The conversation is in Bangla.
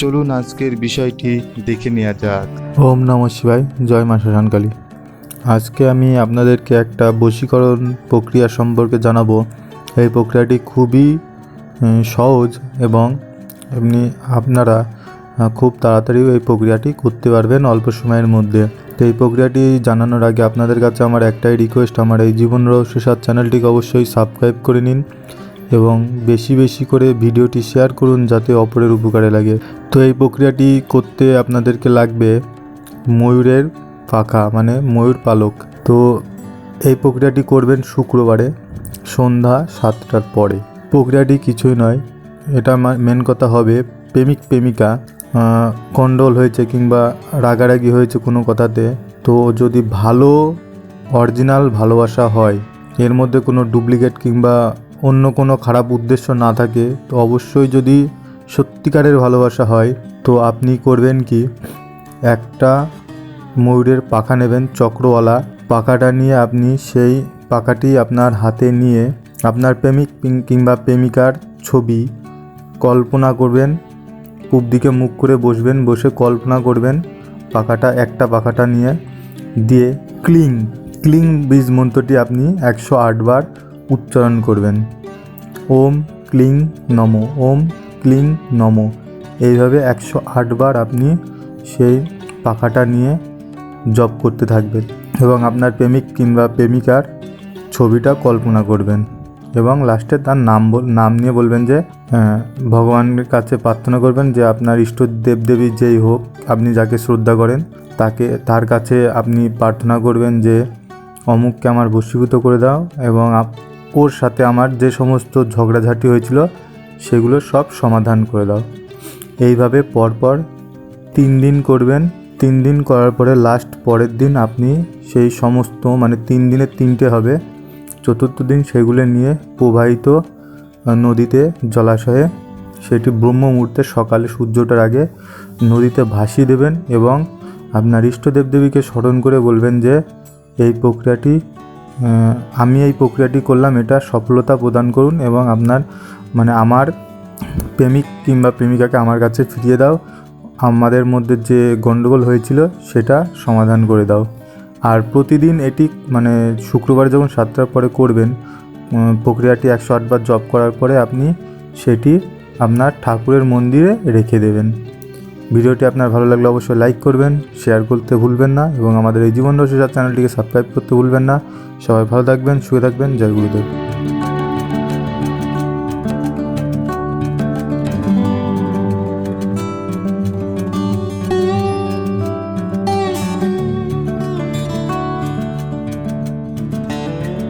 চলুন আজকের বিষয়টি দেখে নেওয়া যাক। ওম নম শিবায়, জয় মা শ্মশানকালী। আজকে আমি আপনাদেরকে একটা বশীকরণ প্রক্রিয়া সম্পর্কে জানাব। এই প্রক্রিয়াটি খুবই সহজ এবং এমনি আপনারা খুব তাড়াতাড়ি এই প্রক্রিয়াটি করতে পারবেন অল্প সময়ের মধ্যে। তো এই প্রক্রিয়াটি জানানোর আগে আপনাদের কাছে আমার একটাই রিকোয়েস্ট আমার এই জীবন রহস্য সাত চ্যানেলটিকে অবশ্যই সাবস্ক্রাইব করে নিন। এবং বেশি বেশি করে ভিডিওটি শেয়ার করুন যাতে অপরের উপকারে লাগে। তো এই প্রক্রিয়াটি করতে আপনাদেরকে লাগবে ময়ূরের পাখা মানে ময়ূর পালক। তো এই প্রক্রিয়াটি করবেন শুক্রবারে, সন্ধ্যা সাতটার পরে। প্রক্রিয়াটি কিছুই নয়, এটা মেন কথা হবে প্রেমিক, প্রেমিকা গন্ডগোল হয়েছে কিংবা রাগারাগি হয়েছে কোনো কথাতে। তো যদি ভালো, অরিজিনাল ভালোবাসা হয়, এর মধ্যে কোনো ডুপ্লিকেট কিংবা অন্য কোনো খারাপ উদ্দেশ্য না থাকে, তো অবশ্যই যদি সত্যিকারের ভালোবাসা হয়, তো আপনি করবেন কি? একটা ময়ূরের পাখা নেবেন, চক্রওয়ালা। পাখাটা নিয়ে আপনি সেই পাখাটি আপনার হাতে নিয়ে আপনার প্রেমিক কিংবা প্রেমিকার ছবি কল্পনা করবেন। পূব দিকে মুখ করে বসবেন, বসে কল্পনা করবেন পাখাটা, একটা পাখাটা নিয়ে। দিয়ে ক্লিং ক্লিং বীজ মন্ত্রটি আপনি একশো আটবার উচ্চারণ করবেন। ওম ক্লিং নম, ওম ক্লিং নম। এইভাবে একশো আটবার আপনি সেই পাখাটা নিয়ে জব করতে থাকবেন এবং আপনার প্রেমিক কিংবা প্রেমিকার ছবিটা কল্পনা করবেন এবং লাস্টে তার নাম বল, নাম নিয়ে বলবেন যে ভগবানের কাছে প্রার্থনা করবেন যে আপনার ইষ্ট দেবদেবী যেই হোক, আপনি যাকে শ্রদ্ধা করেন, তাকে, তার কাছে আপনি প্রার্থনা করবেন যে, অমুককে আমার বশীভূত করে দাও এবং ওর সাথে আমার যে সমস্ত ঝগড়াঝাটি হয়েছিল, সেগুলো সব সমাধান করে দাও। এইভাবে পরপর তিন দিন করবেন। তিন দিন করার পরে লাস্ট পরের দিন আপনি সেই সমস্ত মানে তিন দিনের তিনটে হবে। চতুর্থ দিন সেগুলো নিয়ে প্রবাহিত নদীতে জলাশয়ে, সেটি ব্রহ্ম মুহূর্তে সকালে সূর্যটার আগে নদীতে ভাসিয়ে দেবেন এবং আপনার ইষ্ট দেবদেবীকে স্মরণ করে বলবেন যে, এই প্রক্রিয়াটি আমি এই প্রক্রিয়াটি করলাম, এটা সফলতা প্রদান করুন এবং আপনার মানে আমার প্রেমিক কিংবা প্রেমিকাকে আমার কাছে ফিরিয়ে দাও। আমাদের মধ্যে যে গণ্ডগোল হয়েছিল, সেটা সমাধান করে দাও। আর প্রতিদিন এটি মানে শুক্রবার যখন সাতটার পরে করবেন প্রক্রিয়াটি একশো আটবার জব করার পরে আপনি সেটি আপনার ঠাকুরের মন্দিরে রেখে দেবেন। ভিডিওটি আপনার ভালো লাগলে অবশ্যই লাইক করবেন শেয়ার করতে ভুলবেন না এবং আমাদের এই জীবন রসিসার চ্যানেলটিকে সাবস্ক্রাইব করতে ভুলবেন না। সবাই ভালো থাকবেন শুয়ে থাকবেন, জয় গুরুদেব।